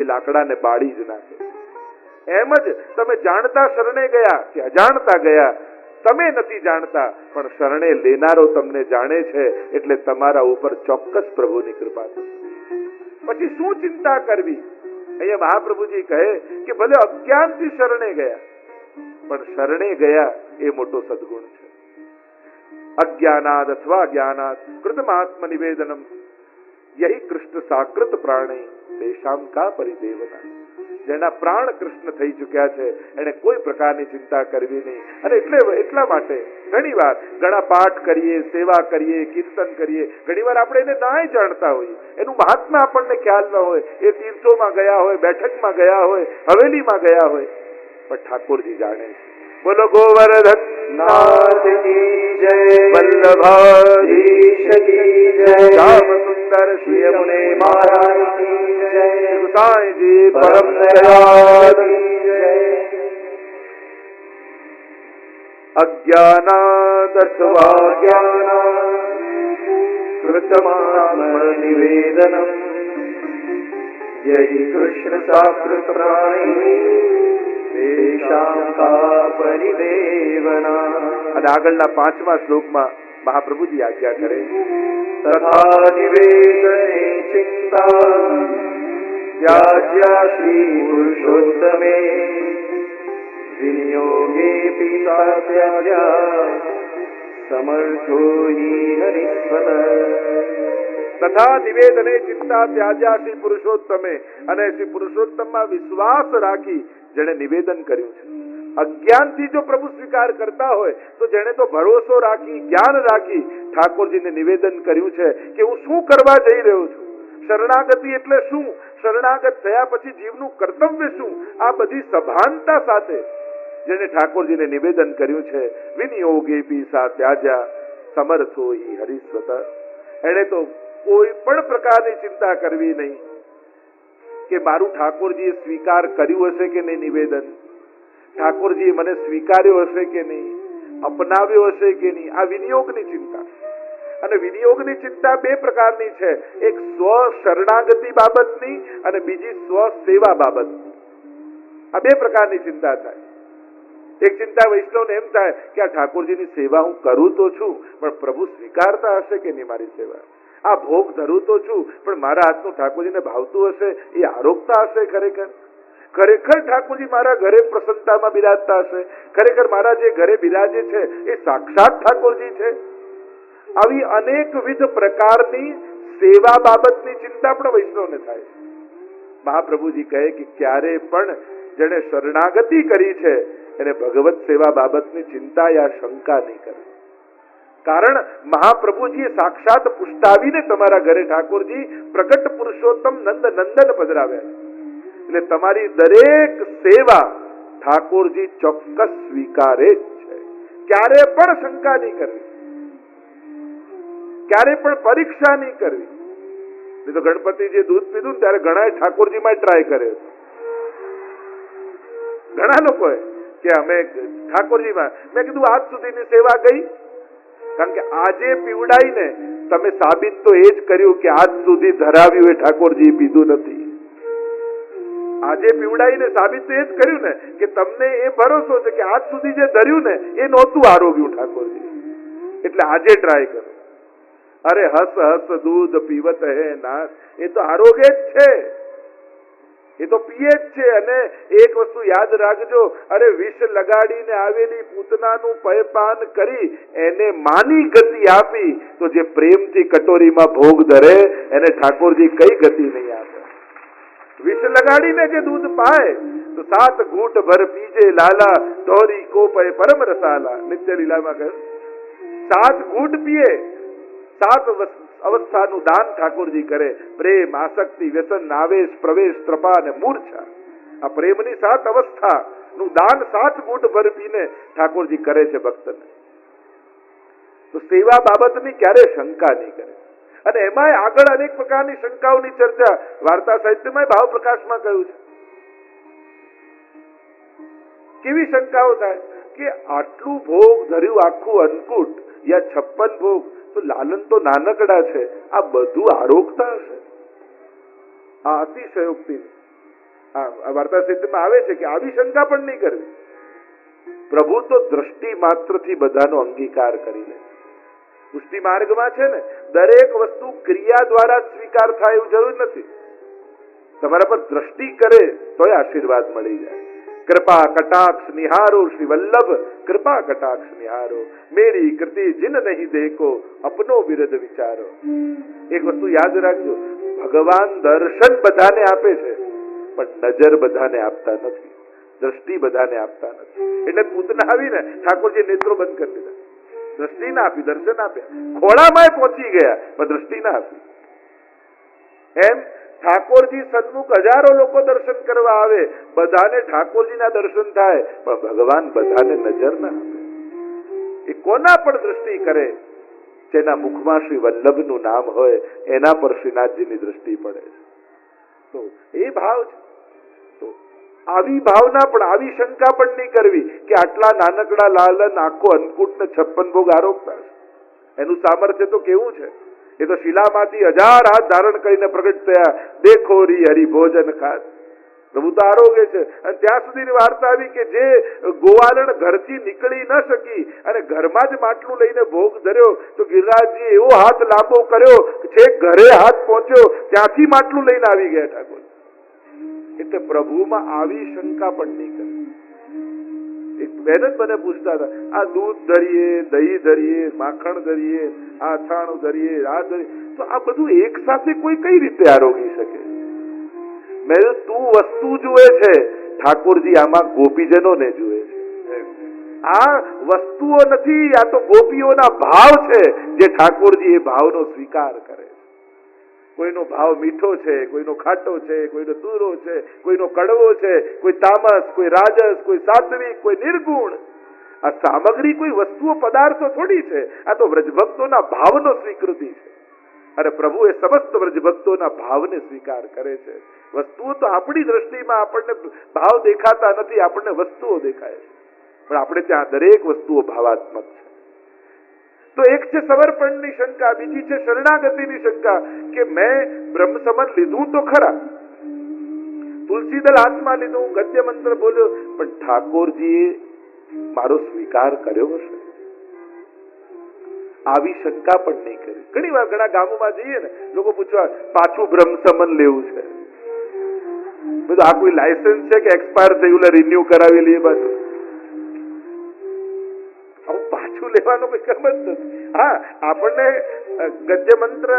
એ લાકડાને બાળી જ નાખે. એમ જ તમે જાણતા શરણે ગયા કે અજાણતા ગયા. તમે નથી જાણતા, પણ શરણે લેનારો તમને જાણે છે, એટલે તમારા ઉપર ચોક્કસ પ્રભુની કૃપા થશે પછી શું ચિંતા કરવી? અહીંયા મહાપ્રભુજી કહે કે ભલે અજ્ઞાનથી શરણે ગયા, પણ શરણે ગયા એ મોટો સદગુણ છે. અજ્ઞાનાદ અથવા જ્ઞાનાદ કૃતમાત્મ નિવેદનમ યહી કૃષ્ણ સાકૃત પ્રાણે તેશામ કા પરિદેવના જેના પ્રાણ કૃષ્ણ થઈ ચુક્યા છે એને કોઈ પ્રકારની ચિંતા કરવી નહીં. અને એટલે એટલા માટે ઘણી વાર ઘણા પાઠ કરીએ, સેવા કરીએ, કીર્તન કરીએ ઘણી વાર આપણે એને નાય જાણતા હોઈએ. એનું મહાત્મા આપણને ખ્યાલ ન હોય. એ તીર્થોમાં ગયા હોય, બેઠકમાં ગયા હોય, હવેલીમાં ગયા હોય. પણ ઠાકોરજી જાણે છે બોલો ગોવર્ધન. નાથ કી જય. વલ્લભાધીશ કી જય. રામ સુંદર શ્રી અમને મહારાજ કી જય. સાંઈજી પરમ દયાળ કી જય. કૃષ્ણ સાકૃત પ્રાણી. અને આગળના પાંચમા શ્લોકમાં મહાપ્રભુજી આજ્ઞા કરે, તથા નિવેદને ચિંતા યાજ્યા શ્રી પુરુષોત્તમે વિનિયોગે પિતા સમર્થો હિ હરિસ્વત. તથા નિવેદને ચિંતા ત્યાજ્યા શ્રી પુરુષોત્તમે અને શ્રી પુરુષોત્તમમાં વિશ્વાસ રાખી જેણે નિવેદન કર્યું છે. અજ્ઞાનથી જો પ્રભુ સ્વીકાર કરતા હોય, તો જેણે તો ભરોસો રાખી, જ્ઞાન રાખી ઠાકોરજીને નિવેદન કર્યું છે કે હું શું કરવા જઈ રહ્યો છું? શરણાગતિ એટલે શું? શરણાગત થયા પછી જીવનું કર્તવ્ય શું? આ બધી સભાનતા સાથે જેને ઠાકોરજીને નિવેદન કર્યું છે વિનિયોગે પી સા ત્યાજ્યા સમર્થો હરિસ્વત. એણે તો કોઈ પણ પ્રકારની ચિંતા કરવી નહીં કે મારું ઠાકોરજીએ સ્વીકાર કર્યું હશે કે નહીં નિવેદન? ઠાકોરજીએ મને સ્વીકાર્યો હશે કે નહીં? અપનાવ્યો હશે કે નહીં? આ વિનિયોગની ચિંતા. અને વિનિયોગની ચિંતા બે પ્રકારની છે. એક સ્વ શરણાગતિ બાબતની અને બીજી સ્વ સેવા બાબતની. આ બે પ્રકારની ચિંતા થાય. એક ચિંતા વૈષ્ણવને એમ થાય કે આ ઠાકોરજીની સેવા હું કરું તો છું, પણ પ્રભુ સ્વીકારતા હશે કે નહીં મારી સેવા? આ ભોગ ધરું તો છું, પણ મારા હાથનું ઠાકોરજીને ભાવતું હશે, એ આરોગતા હશે ખરેખર? ખરેખર ઠાકોરજી મારા ઘરે પ્રસન્નતામાં બિરાજતા હશે? ખરેખર મારા જે ઘરે બિરાજે છે, એ સાક્ષાત ઠાકોરજી છે? આવી અનેકવિધ પ્રકારની સેવા બાબતની ચિંતા પણ વૈષ્ણવને થાય મહાપ્રભુજી કહે કે ક્યારે પણ જેણે શરણાગતિ કરી છે, એને ભગવત સેવા બાબતની ચિંતા યા શંકા નહીં કરે. કારણ મહાપ્રભુજીએ સાક્ષાત પુષ્ટાવીને તમારા ઘરે ઠાકોરજી પ્રગટ પુરુષોત્તમ નંદ નંદન પધરાવ્યા એટલે તમારી દરેક સેવા ઠાકોરજી ચોક્કસ સ્વીકારે જ છે. ક્યારે પણ શંકા નહીં કરવી. ક્યારે પણ પરીક્ષા નહીં કરવી. નહીં તો ગણપતિજી દૂધ પીધું ને ત્યારે ઘણા ઠાકોરજીમાં ટ્રાય કર્યો ઘણા લોકોએ કે અમે ઠાકોરજીમાં મેં કીધું આજ સુધીની સેવા ગઈ. કારણ કે આજે પીવડાઈને તમે સાબિત તો એ જ કર્યું કે આજ સુધી ધરાવ્યું એ ઠાકોરજી પીધું નથી. આજે પીવડાઈને સાબિત તો એ જ કર્યું ને કે તમને એ ભરોસો છે કે આજ સુધી જે ધર્યું ને એ નહોતું આરોગ્યું ઠાકોરજી એટલે આજે ટ્રાય કરો. અરે હસ હસ દૂધ પીવત હે નાથ, એ તો આરોગ્ય જ છે. એ તો પીએ જ છે. અને એક વસ્તુ યાદ રાખજો, અરે વિષ લગાડીને આવેલી પૂતનાનું પયપાન કરી એને માની ગતિ આપી, તો જે પ્રેમથી કટોરીમાં ભોગ ધરે, એને ઠાકોરજી કઈ ગતિ નહીં આપે. વિષ લગાડીને જે દૂધ પાય, તો સાત ઘૂંટ ભર પીજે લાલા ધોરી કોપય પરમ રસાલા. નિત્ય લીલામાં કહ્યું, સાત ઘૂંટ પીએ, સાત વસ- અવસ્થાનું દાન ઠાકોરજી કરે. પ્રેમ, આસક્તિ, વ્યસન, નાવેશ, પ્રવેશ ત્રપા અને મૂર્છા. આ પ્રેમની સાત અવસ્થા નું દાન સાત ગુટ ભર પીને ઠાકોરજી કરે છે ભક્તને. તો સેવા બાબતની ક્યારે શંકા નહીં કરે. અને એમાંય આગળ અનેક પ્રકારની શંકાઓની ચર્ચા વાર્તા સાહિત્યમાં ભાવ પ્રકાશમાં કહ્યું છે. કેવી શંકાઓ થાય? કે આટલું ભોગ ધર્યું આખું અન્નકૂટ યા છપ્પન ભોગ તો લાલન તો નાનકડા છે આ બધું આરોગતા હશે આ અતિશયોક્તિ આ વાર્તા સિદ્ધમાં આવે છે કે આવી શંકા પણ નહીં કરવી પ્રભુ તો દ્રષ્ટિ માત્રથી બધાનો અંગીકાર કરી લે પુષ્ટિ માર્ગમાં છે ને દરેક વસ્તુ ક્રિયા દ્વારા સ્વીકાર થાય એવું જરૂર નથી તમારા પર દ્રષ્ટિ કરે, તોય આશીર્વાદ મળી જાય. કૃપા કટાક્ષ નિહારો શ્રી વલ્લભ કૃપા કટાક્ષ નિહારો મેરી કૃતિ જીન નહીં દેખો અપનો વિરદ વિચારો એક વસ્તુ યાદ રાખજો ભગવાન દર્શન બધાને આપે છે પણ નજર બધાને આપતા નથી દ્રષ્ટિ બધાને આપતા નથી એટલે પૂતના આવીને ઠાકોરજી નેત્રો બંધ કરી દીધા દ્રષ્ટિ ના આપી દર્શન આપ્યા ખોળામાં પહોંચી ગયા પણ દ્રષ્ટિ ના આપી એમ ઠાકોરજી સન્મુખ હજારો લોકો દર્શન કરવા આવે, બધાને ઠાકોરજીના દર્શન થાય, પણ ભગવાન બધાને નજર ના એ કોના પણ દ્રષ્ટિ કરે? જેના મુખમાં શ્રી વલ્લભનું નામ હોય, એના પર શ્રીનાથજીની દ્રષ્ટિ પડે છે. તો એ ભાવ છે. આવી ભાવના પણ, આવી શંકા પણ નહીં કરવી કે આટલા નાનકડા લાલન, આખો અન્નકૂટ ને છપ્પન ભોગ આરોપતા એનું સામર્થ્ય તો કેવું છે? એ તો શિલામાંથી હજાર હાથ ધારણ કરીને પ્રગટ થયા. દેખો રી હરિ ભોજન ખાત. પ્રભુ તો આરોગ્ય છે. અને ત્યાં સુધીની વાર્તા આવી કે જે ગોવાલણ ઘરથી નીકળી ન શકી અને ઘરમાં જ માટલું લઈને ભોગ ધર્યો, તો ગિરિરાજજી એવો હાથ લાંબો કર્યો કે ઘરે હાથ પહોંચ્યો, ત્યાંથી માટલું લઈને આવી ગયા ઠાકોર. એટલે પ્રભુમાં આવી શંકા પણ નહીં કરે. એક બહેન જ મને પૂછતા હતા, આ દૂધ ધરીએ, દહીં ધરીએ, માખણ ધરીએ આ અથાણું ધરીએ, આ ધરીએ. તો આ બધું એક સાથે કોઈ કઈ રીતે આરોગી શકે? મેં તું વસ્તુ જુએ છે. ઠાકોરજી આમાં ગોપીજનોને જુએ છે. આ વસ્તુઓ નથી, આ તો ગોપીઓના ભાવ છે જે ઠાકોરજી એ ભાવનો સ્વીકાર કરે કોઈનો ભાવ મીઠો છે, કોઈનો ખાટો છે, કોઈનો તુરો છે, કોઈનો કડવો છે, કોઈ તામસ, કોઈ રાજસ, કોઈ સાત્વિક, કોઈ નિર્ગુણ. આ સામગ્રી કોઈ વસ્તુઓ, પદાર્થો થોડી છે. આ તો વ્રજભક્તોના ભાવનો સ્વીકૃતિ છે. અને પ્રભુ એ સમસ્ત વ્રજભક્તોના ભાવને સ્વીકાર કરે છે. વસ્તુઓ તો આપણી દ્રષ્ટિમાં આપણને ભાવ દેખાતા નથી, આપણને વસ્તુઓ દેખાય છે. પણ આપણે ત્યાં દરેક વસ્તુઓ ભાવાત્મક છે. તો એક છે સમર્પણની શંકા, બીજી છે શરણાગતિની શંકા કે મેં બ્રહ્મસમન લીધું તો ખરા. તુલસીદલ હાથમાં લીધું ગદ્ય મંત્ર બોલ્યો, પણ ઠાકોરજીએ મારો સ્વીકાર કર્યો હશે. આવી શંકા પણ નહીં કરી. ઘણી વાર ઘણા ગામોમાં જઈએ ને, લોકો પૂછવા, પાછું બ્રહ્મ સમન લેવું છે? બધું આ કોઈ લાયસન્સ છે કે એક્સપાયર થયું રિન્યુ કરાવી લઈએ બધું પાછું લેવાનો કોઈ ક્રમ નથી. હા, આપણને ગદ્ય મંત્ર